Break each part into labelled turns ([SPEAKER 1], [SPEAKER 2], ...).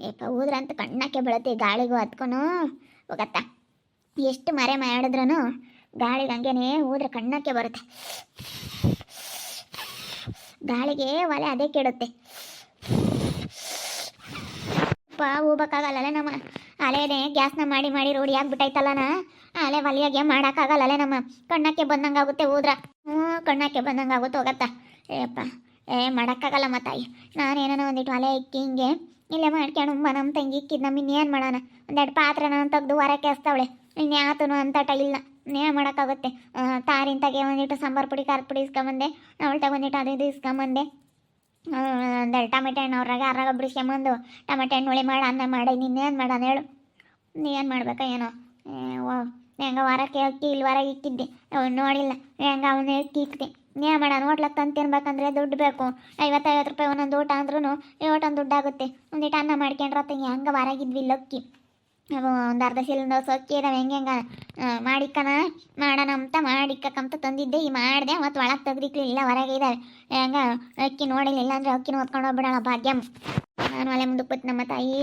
[SPEAKER 1] ಏಪ ಊದ್ರ ಅಂತ ಕಣ್ಣಕ್ಕೆ ಬೀಳತ್ತೆ ಗಾಳಿಗೂ ಹತ್ಕೊನು ಹೋಗತ್ತ? ಎಷ್ಟು ಮರೆ ಮಾಡಿದ್ರೂ ಗಾಳಿಗೆ ಹಂಗೇನೆ ಹೋದ್ರೆ ಕಣ್ಣಕ್ಕೆ ಬರುತ್ತೆ. ಗಾಳಿಗೆ ಒಲೆ ಅದೇ ಕೆಡುತ್ತೆ. ಅಪ್ಪ ಹೋಗ್ಬೇಕಾಗಲ್ಲ ನಮ್ಮ ಅಲೆನೇ ಗ್ಯಾಸ್ನ ಮಾಡಿ ಮಾಡಿ ರೂಢಿ ಆಗ್ಬಿಟ್ಟೈತಲ್ಲನ? ಅಲೆ ಒಲೆಯಾಗೆ ಮಾಡೋಕ್ಕಾಗಲ್ಲ ನಮ್ಮ ಕಣ್ಣಕ್ಕೆ ಬಂದಂಗಾಗುತ್ತೆ ಊದ್ರ ಹ್ಞೂ ಕಣ್ಣಕ್ಕೆ ಬಂದಂಗಾಗುತ್ತೆ ಹೋಗತ್ತ. ಏಪ್ಪ, ಏ, ಮಾಡೋಕ್ಕಾಗಲ್ಲ ತಾಯಿ ನಾನೇನೋ ಒಂದಿಟ್ಟು ಅಲೆ ಇಕ್ಕಿ ಹಿಂಗೆ ಇಲ್ಲೇ ಮಾಡ್ಕೊಂಡು ಉಮ್ಮ ನಮ್ಮ ತಂಗಿ ಇಕ್ಕಿದ್ ನಮ್ಮ ಇನ್ನೇನು ಮಾಡೋಣ? ಒಂದೆರಡು ಪಾತ್ರೆನ ತೆಗ್ದು ಹೊರಕ್ಕೆ ಹಸ್ತವಳೆ ಇನ್ಯಾತನು ಅಂತಟ ಇಲ್ಲ ಇನ್ನೇನು ಮಾಡೋಕ್ಕಾಗುತ್ತೆ? ತಾರಿಂತಾಗೆ ಒಂದಿಟ್ಟು ಸಾಂಬಾರು ಪುಡಿ ಖಾರದ ಪುಡಿ ಇಸ್ಕೊಂಬಂದೆ, ಅವಳು ತಗೊಂಡಿಟ್ಟು ಅದು ಇದು ಇಸ್ಕೊಂಬಂದೆ. ಒಂದೆರಡು ಟಮೆಟೆ ಹಣ್ಣು ಅವ್ರಾಗ ಅರಾಗ ಬಿಡಿಸ್ಕೊಂಬಂದು ಟಮೆಟೆ ಹಣ್ಣು ಹುಳಿ ಮಾಡಿ, ಅನ್ನ ಮಾಡಿ ಇನ್ನೇನು ಮಾಡೋಣ ಹೇಳು. ಏನು ಮಾಡ್ಬೇಕಾ ಏನೋ. ಹೆಂಗ ವಾರಕ್ಕೆ ಅಕ್ಕಿ ಇಲ್ಲಿ ಹೊರಗೆ ಇಕ್ಕಿದ್ದೆ ನೋಡಿಲ್ಲ. ಹೆಂಗ ಅವನು ಅಕ್ಕಿ ಏನು ಮಾಡೋಣ ಹೋಟ್ಲಕ್ಕೆ ತಂದು ತಿನ್ಬೇಕಂದ್ರೆ ದುಡ್ಡು ಬೇಕು. ಐವತ್ತೈವತ್ತು ರೂಪಾಯಿ ಒಂದೊಂದು ಊಟ ಅಂದ್ರೂ ಏಟೊಂದು ದುಡ್ಡು ಆಗುತ್ತೆ. ಒಂದಿಟ್ಟು ಅನ್ನ ಮಾಡ್ಕೊಂಡ್ರತ್ತ ಹೆಂಗೆ ಹೊರಗಿದ್ವಿ ಲಕ್ಕಿ. ಒಂದು ಅರ್ಧ ಸಿಲಿಂಡರ್ ಸೊಕ್ಕಿ ಅಕ್ಕಿ ಇದಾವೆ ಹೆಂಗೆ ಹೆಂಗೆ ಮಾಡಿಕ್ಕನ ಮಾಡೋಣ ಅಂತ ಮಾಡಿಕ್ಕಂತ ತಂದಿದ್ದೆ. ಈ ಮಾಡಿದೆ ಮತ್ತು ಒಳಗೆ ತೆಗ್ದಿಕ್ಲಿಲ್ಲ ಹೊರಗೆ ಇದ್ದಾವೆ ಹೆಂಗ ಅಕ್ಕಿ ನೋಡಿಲ್ಲ ಇಲ್ಲಾಂದ್ರೆ ಅಕ್ಕಿನ ಹೊತ್ಕೊಂಡು ಹೋಗ್ಬಿಡೋಣ ಭಾಗ್ಯಮ್ಮ ನಾನು ಒಲೆ ಮುಂದೆ ಕೂತ್ ನಮ್ಮ ತಾಯಿ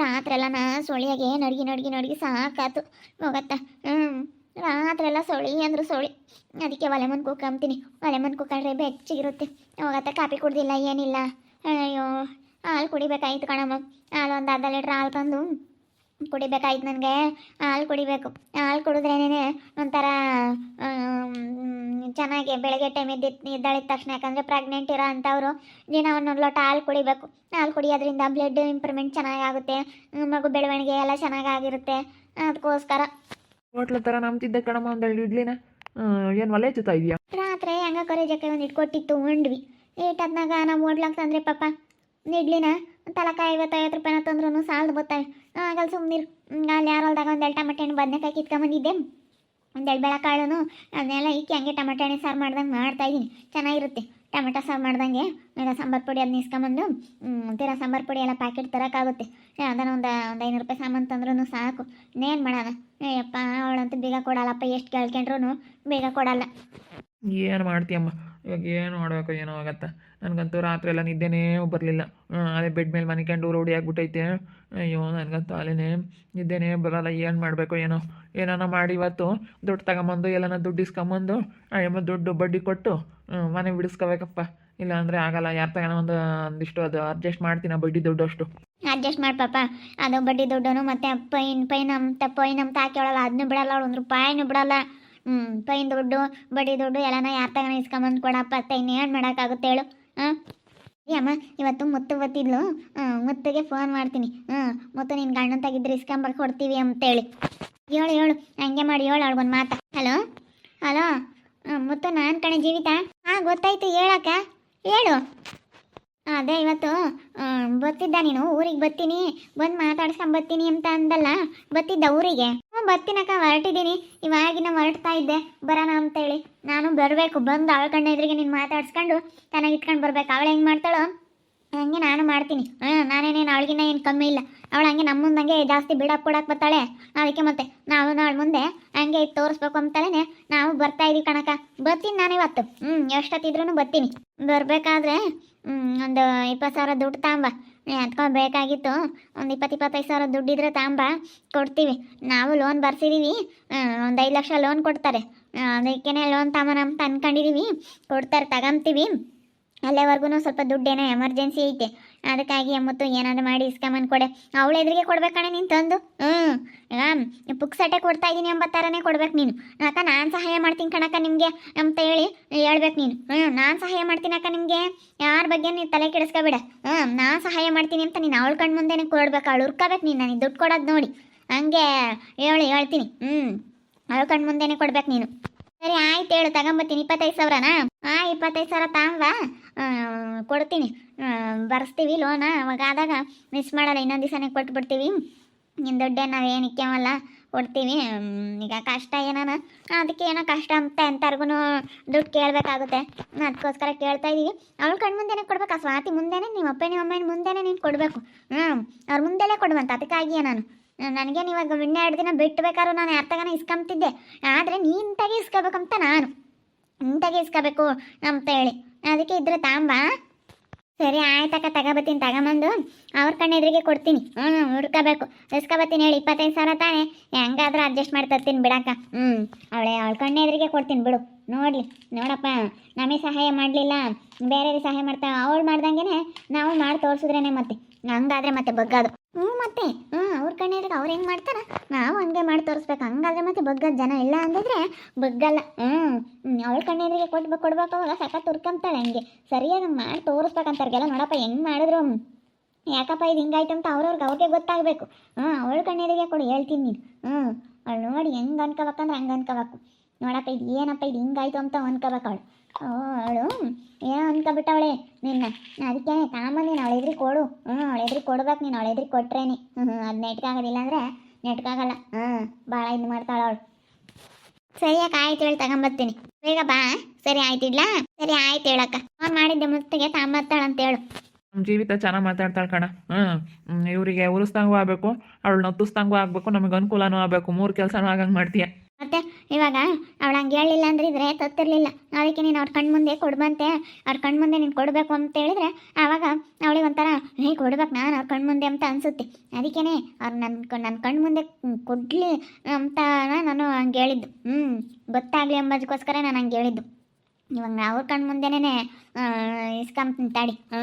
[SPEAKER 1] ರಾತ್ರಿ ಎಲ್ಲ ನಾ ಸೊಳಿಯಾಗೆ ನಡ್ಗಿ ನಡ್ಗಿ ನಡ್ಗಿ ಸಾಕಾತು. ಹೋಗತ್ತ? ಹ್ಞೂ ರಾತ್ರಿ ಎಲ್ಲ ಸೊಳಿ ಅಂದ್ರೆ ಸೊಳಿ. ಅದಕ್ಕೆ ಒಲೆ ಮನ್ ಕೂಕಂತೀನಿ ಒಲೆ ಮನ್ ಕೂಕೊಂಡ್ರೆ ಬೆಚ್ಚಗಿರುತ್ತೆ. ಹೋಗತ್ತ ಕಾಪಿ ಕುಡ್ದಿಲ್ಲ, ಏನಿಲ್ಲ. ಅಯ್ಯೋ, ಹಾಲು ಕುಡಿಬೇಕಾಯ್ತು ಕಣಮ್ಮ. ಹಾಲು ಒಂದು ಅರ್ಧ ಲೀಟ್ರ್ ಹಾಲು ತಂದು ಕುಡಿಬೇಕಾಯ್ತು ನನಗೆ. ಹಾಲು ಕುಡಿಬೇಕು. ಹಾಲು ಕುಡಿದ್ರೇನೇ ಒಂಥರ ಚೆನ್ನಾಗಿ ಬೆಳಗ್ಗೆ ಟೈಮ್ ಎದ್ದು, ಎದ್ದಾಳಿದ ತಕ್ಷಣ. ಯಾಕಂದರೆ ಪ್ರೆಗ್ನೆಂಟ್ ಇರೋ ಅಂಥವ್ರು ದಿನ ಒಂದೊಂದು ಲೋಟ ಹಾಲು ಕುಡಿಬೇಕು. ಹಾಲು ಕುಡಿಯೋದ್ರಿಂದ ಬ್ಲಡ್ ಇಂಪ್ರೂವ್ಮೆಂಟ್ ಚೆನ್ನಾಗಾಗುತ್ತೆ. ಮಗು ಬೆಳವಣಿಗೆ ಎಲ್ಲ ಚೆನ್ನಾಗಾಗಿರುತ್ತೆ. ಅದಕ್ಕೋಸ್ಕರ.
[SPEAKER 2] ಹೋಟ್ಲ ಥರ ನಂಬ್ತಿದ್ದೆ ಕಣಮ್ಮ ಒಂದೆರಡು ಇಡ್ಲಿನ. ಏನು ಒಲೆ ಹಚ್ಚುತ್ತಾ ಇದೆಯಾ?
[SPEAKER 1] ರಾತ್ರಿ ಹಂಗ ಜಕ್ಕ ಒಂದು ಇಟ್ಕೊಟ್ಟಿತ್ತು, ಉಂಡ್ವಿ. ಏಟದ್ನಾಗ ನಾವು ಹೋಟ್ಲಾಗ ತಂದ್ರೆ ಪಾಪ ಇಡ್ಲಿನ ತಲಕ ಐವತ್ತೈವತ್ತು ರೂಪಾಯಿ ತಂದ್ರೂ ಸಾಲದು ಬತ್ತಾವೆ ಆಗಲ್ ಸುಮ್ಮನಿರು ಅಲ್ಲಿ ಯಾರಲ್ದಾಗ ಒಂದೆರಡು ಟಮಟೆ ಹಣ್ಣು ಬದನೆಕಾಯಿ ಕಿತ್ಕೊಂಬಂದಿದ್ದೆ. ಒಂದೆರಡು ಬೆಳಕಾಳುನು, ಅದನ್ನೆಲ್ಲ ಇಕ್ಕಿ ಹಂಗೆ ಟಮಟೆ ಹಣ್ಣು ಸಾರು ಮಾಡ್ದಂಗೆ ಮಾಡ್ತಾ ಇದೀನಿ. ಚೆನ್ನಾಗಿರುತ್ತೆ. ಟೊಮೆಟೊ ಸಾರು ಮಾಡ್ದಂಗೆ ಈಗ ಸಾಂಬಾರು ಪುಡಿ ಅದನ್ನ ಇಸ್ಕೊಂಬಂದು ತೀರಾ ಸಾಂಬಾರು ಪುಡಿ ಎಲ್ಲ ಪ್ಯಾಕೆಟ್ ತರೋಕ್ಕಾಗುತ್ತೆ ಅದನ್ನು ಒಂದು ಒಂದು ಐನೂರು ರೂಪಾಯಿ ಸಾಮಾನು ತಂದ್ರೂ ಸಾಕು. ಇನ್ನೇನು ಮಾಡೋಣ? ಏಯಪ್ಪ ಅವಳಂತೂ ಬೇಗ ಕೊಡಲ್ಲಪ್ಪ, ಎಷ್ಟು ಕೇಳ್ಕೊಂಡ್ರು ಬೇಗ ಕೊಡಲ್ಲ.
[SPEAKER 2] ಏನು ಮಾಡ್ತೀಯಮ್ಮ? ಇವಾಗ ಏನು ಮಾಡಬೇಕು, ಏನೋ ಆಗತ್ತೆ. ನನಗಂತೂ ರಾತ್ರಿ ಎಲ್ಲ ನಿದ್ದೆನೇ ಬರಲಿಲ್ಲ. ಅದೇ ಬೆಡ್ ಮೇಲೆ ಮನಿಕೊಂಡು ರೂಢಿ ಆಗಿಬಿಟ್ಟೈತೆ ಅಯ್ಯೋ, ನನಗಂತೂ ಅಲ್ಲೇ ನಿದ್ದೆನೇ ಬರಲ್ಲ. ಏನು ಮಾಡಬೇಕು, ಏನೋ, ಏನಾನ ಮಾಡಿ ಇವತ್ತು ದುಡ್ಡು ತಗೊಂಬಂದು, ಎಲ್ಲನ ದುಡ್ಡು ಇಸ್ಕೊಂಬಂದು, ಅಯ್ಯಮ್ಮ ದುಡ್ಡು ಬಡ್ಡಿ ಕೊಟ್ಟು ಮನೆ ಬಿಡಿಸ್ಕೋಬೇಕಪ್ಪ. ಇಲ್ಲ ಅಂದರೆ ಆಗಲ್ಲ. ಯಾರು ತಗೋಣ ಒಂದು ಒಂದಿಷ್ಟು ಅದು ಅಡ್ಜಸ್ಟ್ ಮಾಡ್ತೀನಿ ಬಡ್ಡಿ ದುಡ್ಡು ಅಷ್ಟು.
[SPEAKER 1] ಅಡ್ಜಸ್ಟ್ ಮಾಡಿ ಪಾಪ. ಅದು ಬಡ್ಡಿ ದುಡ್ಡನು ಮತ್ತೆ ಪೈನ್ ಪೈನ್ ಅಂತ ಪೈನ್ ಅಂತ ಹಾಕ್ಯಾಳಲ್ಲ ಅದನ್ನು ಬಿಡಲ್ಲ. ಅವಳು ಒಂದು ರೂಪಾಯಿನೂ ಬಿಡಲ್ಲ. ಹ್ಞೂ ಪೈನ್ ದುಡ್ಡು ಬಡ್ಡಿ ದುಡ್ಡು, ಎಲ್ಲನ ಯಾರ ತಗೊಂಡು ಇಸ್ಕೊಂಬಂದು ಕೊಡಪ್ಪ ಅತ್ತ ಇನ್ನೇನು ಮಾಡೋಕ್ಕಾಗುತ್ತೆ ಹೇಳು ಹಾಂ ಅಮ್ಮ, ಇವತ್ತು ಮುತ್ತು ಬತ್ತಿದ್ಲು ಮುತ್ತಿಗೆ ಫೋನ್ ಮಾಡ್ತೀನಿ ಹ್ಞೂ ಮುತ್ತು ನಿನ್ನ ಗಂಡನ ತೆಗಿದ್ರೆ ಇಸ್ಕೊಂಬರ್ ಕೊಡ್ತೀವಿ ಅಂತೇಳಿ. ಹೇಳು ಹೇಳು, ಹಂಗೆ ಮಾಡಿ ಹೇಳು ಅವಳಿಗೊಂದು ಮಾತಾ. ಹಲೋ? ಹಲೋ? ಮುತ್ತು ನಾನು ಕಣೆ ಜೀವಿತ? ಹಾಂ, ಗೊತ್ತಾಯ್ತು, ಹೇಳಕ್ಕ, ಹೇಳು. ಅದೇ ಇವತ್ತು ಬತ್ತಿದ್ದ ನೀನು, ಊರಿಗೆ ಬರ್ತೀನಿ, ಬಂದು ಮಾತಾಡ್ಸ್ಕೊಂಡು ಬರ್ತೀನಿ ಅಂತ ಅಂದಲ್ಲ ಬತ್ತಿದ್ದ ಊರಿಗೆ? ಹ್ಞೂ, ಬರ್ತೀನಕ್ಕ, ಹೊರಟಿದ್ದೀನಿ, ಇವಾಗಿನ ಹೊರಡ್ತಾ ಇದ್ದೆ, ಬರೋಣ ಅಂತೇಳಿ. ನಾನು ಬರಬೇಕು, ಬಂದು ಅವಳ ಕಣ್ಣ ಎದುರಿಗೆ ನೀನು ಮಾತಾಡ್ಸ್ಕೊಂಡು, ತನಗೆ ಇಟ್ಕೊಂಡು ಬರ್ಬೇಕು. ಅವಳು ಹೆಂಗೆ ಮಾಡ್ತಾಳೋ, ಹಂಗೆ ನಾನು ಮಾಡ್ತೀನಿ. ಹಾಂ ನಾನೇನೇನು, ಅವಳಿಗಿನ್ನ ಏನು ಕಮ್ಮಿ ಇಲ್ಲ. ಅವಳು ಹಂಗೆ ನಮ್ಮ ಮುಂದಂಗೆ ಜಾಸ್ತಿ ಬಿಡಕ್ಕೆ ಕೊಡಕ್ಕೆ ಬರ್ತಾಳೆ. ಅದಕ್ಕೆ ಮತ್ತೆ ನಾವು ಅವಳ ಮುಂದೆ ಹಂಗೆ ಇದು ತೋರಿಸ್ಬೇಕು ಅಂತಾಳೆ ನಾವು ಬರ್ತಾ ಇದೀವಿ ಕಣಕ ಬರ್ತೀನಿ ನಾನು ಇವತ್ತು ಹ್ಞೂ ಎಷ್ಟೊತ್ತಿದ್ರೂ ಬರ್ತೀನಿ. ಬರಬೇಕಾದ್ರೆ ಒಂದು ಇಪ್ಪತ್ತು ಸಾವಿರ ದುಡ್ಡು ತಾಂಬ. ಅದ್ಕೊಂಡು ಬೇಕಾಗಿತ್ತು, ಒಂದು ಇಪ್ಪತ್ತು ಇಪ್ಪತ್ತೈದು ಸಾವಿರ ದುಡ್ಡಿದ್ರೆ ತಾಂಬ, ಕೊಡ್ತೀವಿ. ನಾವು ಲೋನ್ ಬರ್ಸಿದ್ದೀವಿ ಒಂದು ಐದು ಲಕ್ಷ ಲೋನ್ ಕೊಡ್ತಾರೆ. ಅದಕ್ಕೇ ಲೋನ್ ತಾಂಬ ಅಂತ ಅನ್ಕೊಂಡಿದ್ದೀವಿ ಕೊಡ್ತಾರೆ ತಗೊಂತೀವಿ ಅಲ್ಲೇವರೆಗೂ ಸ್ವಲ್ಪ ದುಡ್ಡೇನೋ ಎಮರ್ಜೆನ್ಸಿ ಐತೆ. ಅದಕ್ಕಾಗಿ ಮತ್ತು ಏನಾದ್ರು ಮಾಡಿ ಇಸ್ಕೊಂಬಂದು ಕೊಡೆ. ಅವಳ ಎದುರಿಗೆ ಕೊಡ್ಬೇಕಣೆ ನೀನು ತಂದು. ಹ್ಞೂ ಹಾಂ ಪುಕ್ಸಟ್ಟೆ ಕೊಡ್ತಾ ಇದ್ದೀನಿ ಎಂಬತ್ತಾರನೇ ಕೊಡ್ಬೇಕು ನೀನು. ಅಕ್ಕ, ನಾನು ಸಹಾಯ ಮಾಡ್ತೀನಿ ಕಣಕ್ಕ ನಿಮಗೆ ಅಂತ ಹೇಳಿ ಹೇಳ್ಬೇಕು ನೀನು. ಹ್ಞೂ ನಾನು ಸಹಾಯ ಮಾಡ್ತೀನಿ ಅಕ್ಕ ನಿಮಗೆ. ಯಾರ ಬಗ್ಗೆ ನೀನು ತಲೆ ಕೆಡಿಸ್ಕೊಬೇಡ. ಹ್ಞೂ ನಾನು ಸಹಾಯ ಮಾಡ್ತೀನಿ ಅಂತ ನೀನು ಅವಳ ಕಣ್ಣು ಮುಂದೆನೇ ಕೊಡ್ಬೇಕು. ಅವಳು ಹುರ್ಕೋಬೇಕು ನೀನು ನನಗೆ ದುಡ್ಡು ಕೊಡೋದು ನೋಡಿ. ಹಂಗೆ ಹೇಳಿ ಹೇಳ್ತೀನಿ. ಹ್ಞೂ ಅವಳ ಕಣ್ಣು ಮುಂದೆನೇ ಕೊಡ್ಬೇಕು ನೀನು. ಸರಿ, ಆಯ್ತು ಹೇಳು. ತಗೊಂಬತ್ತೀನಿ. ಇಪ್ಪತ್ತೈದು ಸಾವಿರನಾ? ಹಾಂ ಇಪ್ಪತ್ತೈದು ಸಾವಿರ ತಗೊಂಬ ಕೊಡ್ತೀನಿ. ಬರೆಸ್ತೀವಿ ಲೋನ ಅವಾಗ ಆದಾಗ ಮಿಸ್ ಮಾಡಲ್ಲ, ಇನ್ನೊಂದು ದಿವಸನೇ ಕೊಟ್ಬಿಡ್ತೀವಿ. ನಿನ್ನ ದುಡ್ಡೇ ನಾವು ಏನು ಇಕ್ಕೇವಲ್ಲ ಕೊಡ್ತೀವಿ ಈಗ ಕಷ್ಟ ಏನಾನ? ಅದಕ್ಕೆ ಏನೋ ಕಷ್ಟ ಅಂತ ಎಂಥವ್ರಿಗೂ ದುಡ್ಡು ಕೇಳಬೇಕಾಗುತ್ತೆ. ಅದಕ್ಕೋಸ್ಕರ ಕೇಳ್ತಾ ಇದ್ದೀವಿ ಅವಳು ಕಣ್ಣು ಮುಂದೆನೇ ಕೊಡ್ಬೇಕು, ಆ ಸ್ವಾತಿ ಮುಂದೆನೇ, ನಿಮ್ಮ ಅಪ್ಪ, ನಿಮ್ಮ ಅಮ್ಮನ ಮುಂದೆನೇ ನೀನು ಕೊಡಬೇಕು. ಹ್ಞೂ ಅವ್ರ ಮುಂದೆಲೇ ಕೊಡುವಂತ, ಅದಕ್ಕಾಗಿಯೇ ನಾನು. ನನಗೇನು ಇವಾಗ ಇನ್ನೆರಡು ದಿನ ಬಿಟ್ಟು ಬೇಕಾದ್ರೂ ನಾನು ಯಾರ್ತಗನ ಇಸ್ಕೊಂತಿದ್ದೆ ಆದರೆ ನೀಂತಾಗಿ ಇಸ್ಕೋಬೇಕಂತ ನಾನು. ನೀಂತಾಗಿ ಇಸ್ಕೋಬೇಕು ಅಂತ ಹೇಳಿ ಅದಕ್ಕೆ ಇದ್ರೆ ತಾಂಬ. ಸರಿ ಆಯ್ತಕ್ಕ ತಗೋಬತ್ತೀನಿ ತಗೊಂಬಂದು ಅವ್ರ ಕಣ್ಣೆದ್ರಿಗೆ ಕೊಡ್ತೀನಿ. ಹ್ಞೂ ಹುಡ್ಕೋಬೇಕು. ಇಸ್ಕೊಬತ್ತೀನಿ ಹೇಳಿ, ಇಪ್ಪತ್ತೈದು ಸಾವಿರ ತಾನೆ. ಹೆಂಗಾದ್ರೂ ಅಡ್ಜಸ್ಟ್ ಮಾಡಿ ತರ್ತೀನಿ ಬಿಡಕ್ಕ. ಹ್ಞೂ ಅವಳೆ, ಅವಳ ಕಣ್ಣೆದ್ರಿಗೆ ಕೊಡ್ತೀನಿ ಬಿಡು. ನೋಡ್ಲಿ, ನೋಡಪ್ಪ, ನಮಗೆ ಸಹಾಯ ಮಾಡಲಿಲ್ಲ. ಬೇರೆಯವ್ರಿಗೆ ಸಹಾಯ ಮಾಡ್ತಾವೆ ಅವಳು ಮಾಡ್ದಂಗೆ ನಾವು ಮಾಡಿ ತೋರಿಸಿದ್ರೇನೆ ಮತ್ತೆ. ಹಂಗಾದ್ರೆ ಮತ್ತೆ ಬಗ್ಗದು. ಹ್ಞೂ ಮತ್ತೆ ಹ್ಞೂ ಅವ್ರ ಕಣ್ಣೆದ್ರಿಗೆ ಅವ್ರು ಹೆಂಗೆ ಮಾಡ್ತಾರೆ? ನಾವು ಹಂಗೆ ಮಾಡಿ ತೋರಿಸ್ಬೇಕು. ಹಂಗಾದ್ರೆ ಮತ್ತೆ ಬಗ್ಗದ ಜನ ಇಲ್ಲ ಅಂದಿದ್ರೆ ಬಗ್ಗಲ್ಲ. ಹ್ಞೂ ಅವಳ ಕಣ್ಣೆದ್ರಿಗೆ ಕೊಡ್ಬೇಕು ಕೊಡ್ಬೇಕು ಅವಾಗ ಸಖತ್ ತುರ್ಕಂತಾಳೆ ಹಂಗೆ. ಸರಿಯಾಗಿ ಮಾಡಿ ತೋರಿಸ್ಬೇಕಂತಾರ್ಗೆಲ್ಲ ನೋಡಪ್ಪ ಹೆಂಗೆ ಮಾಡಿದ್ರು. ಯಾಕಪ್ಪ ಇದು ಹಿಂಗಾಯ್ತು ಅಂತ ಅವ್ರವ್ರಿಗೆ ಅವ್ರಿಗೆ ಗೊತ್ತಾಗಬೇಕು. ಹ್ಞೂ ಅವಳ ಕಣ್ಣೆರಿಗೆ ಕೊಡು, ಹೇಳ್ತೀನಿ ನೀನು. ಹ್ಞೂ ಅವಳು ನೋಡಿ ಹೆಂಗೆ ಅನ್ಕೋಬೇಕಂದ್ರೆ ಹಂಗೆ ಅನ್ಕೋಬೇಕು. ನೋಡಪ್ಪ ಇದು ಏನಪ್ಪ ಇದು ಹಿಂಗಾಯ್ತು ಅಂತ ಅನ್ಕೋಬೇಕು ಅವಳು. ಅವಳು ಏನೋ ಅನ್ಕೊಬಿಟ್ಟವಳೆ ನಿನ್ನ. ಅದಕ್ಕೆ ತಾಂಬಂದಿನ ಅವಳ ಎದ್ರಿಗೆ ಕೊಡು. ಹ್ಞೂ ಅವಳ ಎದ್ರಿಗೆ ಕೊಡ್ಬೇಕು, ನೀನು ಅವಳ ಎದ್ರಿಗೆ ಕೊಟ್ರೇನೆ ಹ್ಞೂ ಅದು ನೆಟ್ಕಾಗೋದಿಲ್ಲ ಅಂದರೆ ನೆಟ್ಕಾಗಲ್ಲ. ಹ್ಞೂ ಭಾಳ ಇದು ಮಾಡ್ತಾಳೆ ಅವಳು. ಸರಿಯಾಕ ಆಯ್ತು ಹೇಳಿ, ತಗೊಂಬರ್ತೀನಿ. ಬೇಗ ಬಾ ಸರಿ, ಆಯ್ತು ಇಡ್ಲಾ? ಸರಿ, ಆಯ್ತು ಹೇಳಕ್ಕ ಫೋನ್ ಮಾಡಿದ್ದೆ ಮುತ್ತಿಗೆ ತಾಂಬತ್ತಾಳಂತ ಹೇಳು.
[SPEAKER 2] ನಮ್ಮ ಜೀವಿತ ಚೆನ್ನಾಗಿ ಮಾತಾಡ್ತಾಳೆ ಕಣ. ಹ್ಞೂ ಇವರಿಗೆ ಉರಿಸ್ದಂಗೂ ಆಗಬೇಕು ಅವಳು ನತ್ತಿಸ್ದಂಗೂ ಆಗಬೇಕು, ನಮಗೆ ಅನುಕೂಲನೂ ಆಗಬೇಕು. ಮೂರು ಕೆಲಸನೂ ಆಗಂಗೆ ಮಾಡ್ತೀಯ.
[SPEAKER 1] ಮತ್ತೆ ಇವಾಗ ಅವಳು ಹಂಗೆ ಹೇಳಿಲ್ಲ ಅಂದ್ರೆ ಇದ್ರೆ ತತ್ತಿರ್ಲಿಲ್ಲ. ಅದಕ್ಕೆ ನೀನು ಅವ್ರ ಕಣ್ಣು ಮುಂದೆ ಕೊಡ್ಬಂತೆ ಅವ್ರ ಕಣ್ಣು ಮುಂದೆ ನೀನು ಕೊಡಬೇಕು ಅಂತ ಹೇಳಿದ್ರೆ ಆವಾಗ ಅವಳಿಗೆ ಒಂಥರ, ಹೇ, ಕೊಡ್ಬೇಕು ನಾನು ಅವ್ರ ಕಣ್ಣು ಮುಂದೆ ಅಂತ ಅನಿಸುತ್ತೆ. ಅದಕ್ಕೇ ಅವ್ರು ನನ್ನ ನನ್ನ ಕಣ್ಣು ಮುಂದೆ ಕೊಡಲಿ ಅಂತ ನಾನು ಹಂಗೆ ಹೇಳಿದ್ದು. ಹ್ಞೂ ಗೊತ್ತಾಗಲಿ ಎಂಬದಕ್ಕೋಸ್ಕರ ನಾನು ಹಂಗೆ ಹೇಳಿದ್ದು. ಇವಾಗ ಅವ್ರ ಕಣ್ಣು ಮುಂದೆನೇ ಇಸ್ಕಂ ತಾಡಿ ಹ್ಞೂ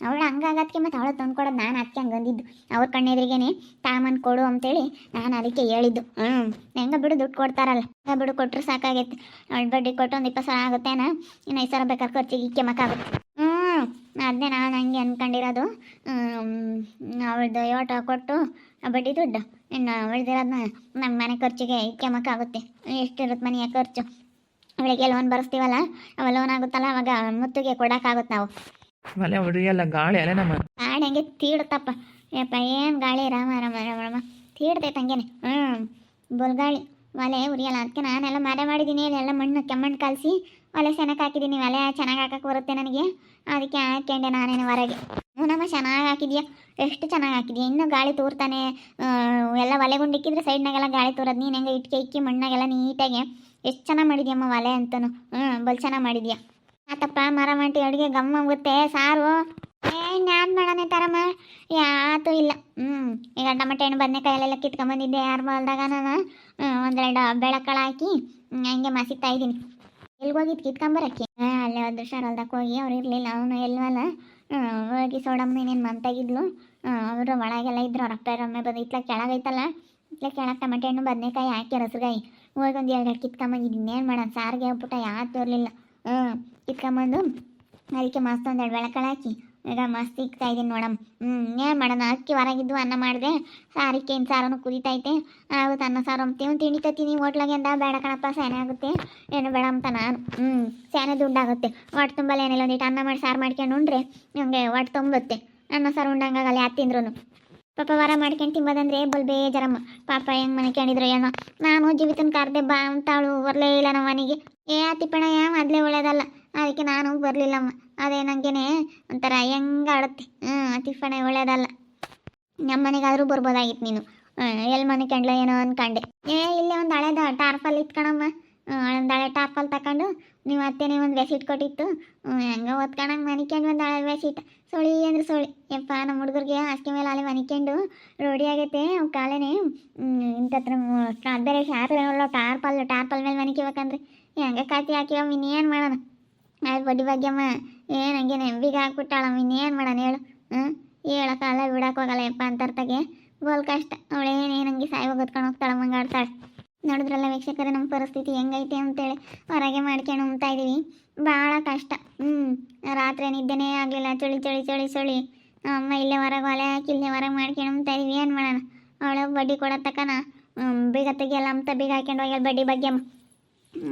[SPEAKER 1] ಅವಳು ಹಂಗಾಗತ್ಕೆ ಮತ್ತು ಅವಳು ತಂದ್ಕೊಡೋದು ನಾನು ಅದಕ್ಕೆ ಹಂಗೆ ಅಂದಿದ್ದು. ಅವ್ರ ಕಣ್ಣೆದ್ರಿಗೇನೆ ತಾಮನ್ ಕೊಡು ಅಂತೇಳಿ ನಾನು ಅದಕ್ಕೆ ಹೇಳಿದ್ದು. ಹ್ಞೂ ಹೆಂಗ ಬಿಡು ದುಡ್ಡು ಕೊಡ್ತಾರಲ್ಲ, ಹಂಗ ಬಿಡು ಕೊಟ್ಟರು ಸಾಕಾಗೈತೆ. ಅವಳು ಬಡ್ಡಿ ಕೊಟ್ಟು ಒಂದು ಇಪ್ಪತ್ತು ಸಾವಿರ ಆಗುತ್ತೇನ ಇನ್ನು ಐದು ಸಾವಿರ ಬೇಕಾದ್ರೆ ಖರ್ಚಿಗೆ ಇಕ್ಕೆ ಮಕ್ಕಾಗುತ್ತೆ ಹ್ಞೂ ಅದನ್ನೇ ನಾನು ಹಂಗೆ ಅಂದ್ಕೊಂಡಿರೋದು ಅವಳದು ಯೋಟ ಕೊಟ್ಟು ಬಡ್ಡಿ ದುಡ್ಡು, ಇನ್ನು ಉಳಿದಿರೋದನ್ನ ನಮ್ಮ ಮನೆ ಖರ್ಚಿಗೆ ಇಕ್ಕೆ ಮಕ್ಕಾಗುತ್ತೆ ಎಷ್ಟಿರುತ್ತೆ ಮನೆಯ ಖರ್ಚು? ಅವಳಿಗೆ ಲೋನ್ ಬರೆಸ್ತೀವಲ್ಲ ಅವ ಲೋನ್ ಆಗುತ್ತಲ್ಲ ಅವಾಗ ಮುತ್ತಿಗೆ ಕೊಡೋಕ್ಕಾಗುತ್ತೆ ನಾವು.
[SPEAKER 2] ಮನೆ ಹೊಡಿಯಲ್ಲ ಗಾಳಿ ಅಲ್ಲ ನಮ್ಮ
[SPEAKER 1] ಗಾಳಿ ಹಂಗೆ ತೀಡುತ್ತಪ್ಪ ಯಪ್ಪ ಏನು ಗಾಳಿ ರಾಮ ರಾಮ ರಾಮ ರಾಮ. ತೀಡ್ತೈತೆ ಹಂಗೇನೆ. ಹ್ಞೂ ಬೊಲ್ಗಾಳಿ ಮಲೆ ಉರಿಯಲ್ಲ. ಅದಕ್ಕೆ ನಾನೆಲ್ಲ ಮರ ಮಾಡಿದ್ದೀನಿ ಎಲ್ಲ ಮಣ್ಣು ಕೆಮ್ಮಣ್ಣು ಕಲಸಿ ಒಲೆ ಸೆನಕ್ಕೆ ಹಾಕಿದ್ದೀನಿ ಒಲೆ ಚೆನ್ನಾಗಿ ಹಾಕಕ್ಕೆ ಬರುತ್ತೆ ನನಗೆ. ಅದಕ್ಕೆ ಹಾಕ್ಯಂಡೆ ನಾನೇನು ಹೊರಗೆ. ನಮ್ಮ ಚೆನ್ನಾಗಿ ಹಾಕಿದ್ಯಾ? ಎಷ್ಟು ಚೆನ್ನಾಗಿ ಹಾಕಿದ್ಯಾ? ಇನ್ನೂ ಗಾಳಿ ತೂರ್ತಾನೆ. ಎಲ್ಲ ಒಲೆ ಗುಂಡಿಕ್ಕಿದ್ರೆ ಸೈಡ್ನಾಗೆಲ್ಲ ಗಾಳಿ ತೂರೋದು. ನೀನು ಹೆಂಗೆ ಇಟ್ಕೆ ಇಕ್ಕಿ ಮಣ್ಣಾಗೆಲ್ಲ ನೀಟಾಗಿ ಎಷ್ಟು ಚೆನ್ನಾಗಿ ಮಾಡಿದ್ಯಮ್ಮ ಒಲೆ ಅಂತನು? ಹ್ಞೂ ಬಲ್ ಚೆನ್ನಾಗಿ ಮಾಡಿದ್ಯಾ? ಆತಪ್ಪ ಮರ ಮಂಟಿ ಅಡುಗೆ ಗಮ್ಮ ಆಗುತ್ತೆ, ಸಾರು. ಏ ನಾನು ಮಾಡೋಣ ತರಮ್ಮ? ಯಾತು ಇಲ್ಲ. ಹ್ಞೂ ಈಗ ಟಮಟೆ ಹಣ್ಣು ಬದನೆಕಾಯಲ್ಲೆಲ್ಲ ಕಿತ್ಕೊಂಬಂದಿದ್ದೆ ಯಾರು ಬಲ್ದಾಗ ನಾನು. ಒಂದೆರಡು ಬೆಳಕಳ ಹಾಕಿ ಹಂಗೆ ಮಸಿತಾ ಇದ್ದೀನಿ. ಎಲ್ಲಿಗೆ ಹೋಗಿದ್ದು ಕಿತ್ಕೊಂಬರಕ್ಕೆ ಅಲ್ಲೇ ಒಂದು ಹೊಲ್ದಕ್ಕೆ ಹೋಗಿ ಅವ್ರು ಇರಲಿಲ್ಲ, ಅವನು ಎಲ್ವಲ್ಲ ಹೋಗಿ ಸೋಡಮ್ಮ ಏನೇನು ಮಂತಾಗಿದ್ಲು? ಅವರು ಒಳಗೆಲ್ಲ ಇದ್ರು, ಅವ್ರ ಅಪ್ಪ ರೊಮ್ಮೆ ಬಂದು ಇತ್ಲ ಕೆಳಗೈತಲ್ಲ? ಇತ್ಲ ಕೆಳಗೆ ಟಮಟೆ ಹಣ್ಣು, ಬದನೆಕಾಯಿ ಹಾಕಿ ರಸಗಾಯಿ ಹೋಗಿ ಒಂದು ಎರಡು ಕಿತ್ಕೊಂಬಂದು ಇನ್ನೇನು ಮಾಡೋಣ? ಸಾರಿಗೆ ಹೋಗ್ಬಿಟ್ಟ ಯಾತು ಇರಲಿಲ್ಲ. ಹ್ಞೂ ಕಿತ್ಕೊಂಬಂದು ಅದಕ್ಕೆ ಮಸ್ತ್ ಒಂದು ಎರಡು ಹಾಕಿ. ಈಗ ಮಸ್ತ್ ಸಿಗ್ತಾ ನೋಡಮ್ಮ ಹ್ಞೂ ಏನು ಮಾಡೋಣ? ಅಕ್ಕಿ ಹೊರಗಿದ್ದು ಅನ್ನ ಮಾಡಿದೆ. ಸಾರಿಕೆ ಇನ್ನು ಸಾರನು ಕುದಿತೈತೆ. ಆಗುತ್ತೆ ಅನ್ನ, ಸಾರು ಅಂತೀವಿ ಒಂದು ತಿಂಡಿ ತತ್ತೀನಿ. ಹೋಟ್ಲಾಗೆ ಅಂದ ಬೇಡ ಕಣಪ್ಪ ಸ್ಯಾನೆ ಆಗುತ್ತೆ. ಏನು ಬೇಡ ಅಂತ ನಾನು. ಹ್ಞೂ ಸೇನೆ ದುಡ್ಡಾಗುತ್ತೆ. ಹೊಟ್ಟೆ ತುಂಬಲ್ಲ ಏನಿಲ್ಲ. ಒಂದಿಟ್ಟು ಅನ್ನ ಮಾಡಿ, ಸಾರು ಮಾಡ್ಕೊಂಡು ಉಂಡ್ರೆ ನಮಗೆ ಹೊಟ್ಟೆ ತುಂಬುತ್ತೆ. ಅನ್ನ, ಸಾರು ಉಂಡಂಗಾಗಲ್ಲ ಯಾ ತಿಂದ್ರು ಪಾಪ ವಾರ ಮಾಡ್ಕೊಂಡು ತಿಂಬೋದಂದ್ರೆ ಬಲ್ ಬೇಜಾರಮ್ಮ ಪಾಪ ಹೆಂಗೆ ಮನ್ಕೊಂಡಿದ್ರು ಏನೋ. ನಾನು ಜೀವಿತನ ಕಾರ್ದೆ ಬಾ ಅಂತಾಳು. ಬರಲೇ ಇಲ್ಲ ನಮ್ಮ ಮನೆಗೆ ಏ ತಿಪ್ಪಣ ಯಾ, ಮೊದಲೇ ಒಳ್ಳೇದಲ್ಲ. ಅದಕ್ಕೆ ನಾನು ಬರಲಿಲ್ಲಮ್ಮ. ಅದೇ ನನಗೇನೆ ಒಂಥರ ಹೆಂಗೆ ಆಡುತ್ತೆ. ಹ್ಞೂ ಟಿಫನ್ ಒಳ್ಳೇದಲ್ಲ. ನಮ್ಮ ಮನೆಗಾದರೂ ಬರ್ಬೋದಾಗಿತ್ತು ನೀನು. ಎಲ್ಲಿ ಮನೆ ಕಂಡ್ಲ ಏನೋ ಅನ್ಕಂಡೆ. ಏ, ಇಲ್ಲೇ ಒಂದು ಹಳೆದ ಟಾರ್ಪಲ್ ಇತ್ಕಣಮ್ಮ ಒಂದು ಹಳೆ ಟಾರ್ಪಲ್ ತಗೊಂಡು ನೀವು ಅತ್ತೇನೆ ಒಂದು ಬೆಸಿಟ್ ಕೊಟ್ಟಿತ್ತು. ಹೆಂಗೆ ಓದ್ಕೊಂಡಂಗೆ ಮನಿಕೊಂಡು ಒಂದು ಹಳೆ ಬೆಸಿಟ್ ಸೊಳಿ ಅಂದ್ರೆ ಸೊಳಿ. ಯಪ್ಪ ನಮ್ಮ ಹುಡುಗರಿಗೆ ಹಾಸಿಗೆ ಮೇಲೆ ಅಲ್ಲಿ ಮನಿಕೊಂಡು ರೋಡಿ ಆಗೈತೆ. ಅವ್ ಕಾಲೇನೆ ಇಂಥತ್ರ ಬೇರೆ ಶಾರ್ಪ್ ಟಾರ್ಪಲ್ ಟಾರ್ಪಲ್ ಮೇಲೆ ಮನಿಕೋಬೇಕಂದ್ರೆ. ಹೆಂಗೆ ಕಾತಿ ಹಾಕಿವ ಇನ್ನೇನು ಮಾಡೋಣ? ಅದು ಬಡ್ಡಿ ಭಾಗ್ಯಮ್ಮ. ಏನು ಹಂಗೆ ನೆಂಬಿಗೆ ಹಾಕ್ಬಿಟ್ಟಾಳಮ್ಮ ಇನ್ನೇನು ಮಾಡೋಣ ಹೇಳು. ಹ್ಞೂ ಹೇಳೋಕ್ಕಾಗಲ್ಲ ಬಿಡೋಕ್ಕೋಗಲ್ಲ ಯಪ್ಪ ಅಂತರ್ತಾಗೆ ಬೋಲ್ ಕಷ್ಟ. ಅವಳೇನೇನು ಹಂಗೆ ಸಾಯ್ವಾಗ ಹೊತ್ಕೊಂಡು ಹೋಗ್ತಾಳೆ, ಮಂಗಾಡ್ತಾಳೆ. ನೋಡಿದ್ರಲ್ಲ ವೀಕ್ಷಕರೇ ನಮ್ಮ ಪರಿಸ್ಥಿತಿ ಹೆಂಗೈತೆ ಅಂತೇಳಿ. ಹೊರಗೆ ಮಾಡ್ಕೊಂಡು ಉಮ್ತಾ ಇದೀವಿ. ಭಾಳ ಕಷ್ಟ. ಹ್ಞೂ ರಾತ್ರಿ ನಿದ್ದೆನೇ ಆಗಲಿಲ್ಲ. ಚಳಿ ಚಳಿ ಚಳಿ ಚಳಿ. ಅಮ್ಮ ಇಲ್ಲೇ ಹೊರಗೆ ಒಲೆ ಹಾಕಿ ಇಲ್ಲೇ ಹೊರಗೆ ಮಾಡ್ಕೊಂಡು ಉಮ್ತಾ ಇದೀವಿ. ಏನು ಮಾಡೋಣ? ಅವಳು ಬಡ್ಡಿ ಕೊಡೋ ತಕ್ಕನ. ಬೀಗ ತೆಗಿಯಲ್ಲ ಅಂತ ಬೀಗ ಹಾಕ್ಕೊಂಡು ಹೋಗ್ಯಾಳ ಬಡ್ಡಿ ಬಗ್ಗೆ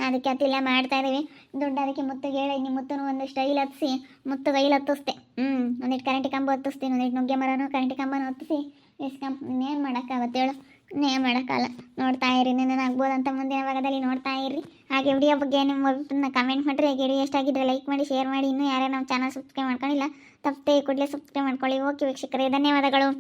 [SPEAKER 1] ಅದಕ್ಕೆ ಅತ್ತಿಲ್ಲ ಮಾಡ್ತಾ ಇದೀವಿ. ದುಡ್ಡು ಅದಕ್ಕೆ ಮುತ್ತಿಗೆ ಹೇಳಿ ನಿಮ್ಮ ಮುತ್ತನು ಒಂದು ಸ್ಟೈಲ್ ಹತ್ತಿಸಿ, ಮುತ್ತು ಕೈಲಿ ಹತ್ತಿಸ್ತೆ ಹ್ಞೂ ಒಂದಿಟ್ಟು ಕರೆಂಟ್ ಕಂಬ ಹತ್ತಿಸ್ತೀನಿ ಒಂದಿಟ್ಟು ನುಗ್ಗೆ ಮರನೂ ಕರೆಂಟ್ ಕಂಬನೂ ಹತ್ತಿಸಿ ಇಸ್ಕೊಂಬ ಇನ್ನೇನು ಮಾಡೋಕ್ಕಾಗತ್ತೆ ಹೇಳು? ಇನ್ನೇನು ಮಾಡೋಕ್ಕಲ್ಲ ನೋಡ್ತಾ ಇರಿ ಇನ್ನೇನು ಅಂತ ಮುಂದಿನ ಭಾಗದಲ್ಲಿ ನೋಡ್ತಾ ಇರಿ. ಹಾಗೆ ವಿಡಿಯೋ ಬಗ್ಗೆ ನಿಮ್ಮ ಅಭಿಪ್ರಾಯನ ಕಮೆಂಟ್ ಮಾಡಿರಿ. ಹಾಗೆ ವಿಡಿಯೋ ಎಷ್ಟಾಗಿದ್ರೆ ಲೈಕ್ ಮಾಡಿ ಶೇರ್ ಮಾಡಿ. ಇನ್ನೂ ಯಾರ್ಯಾರು ನಮ್ಮ ಚಾನಲ್ ಸಬ್ಸ್ಕ್ರೈಬ್ ಮಾಡ್ಕೊಂಡಿಲ್ಲ, ತಪ್ಪದೆ ಕೂಡಲೇ ಸಬ್ಸ್ಕ್ರೈಬ್ ಮಾಡ್ಕೊಳ್ಳಿ. ಓಕೆ ವೀಕ್ಷಕರೇ, ಧನ್ಯವಾದಗಳು.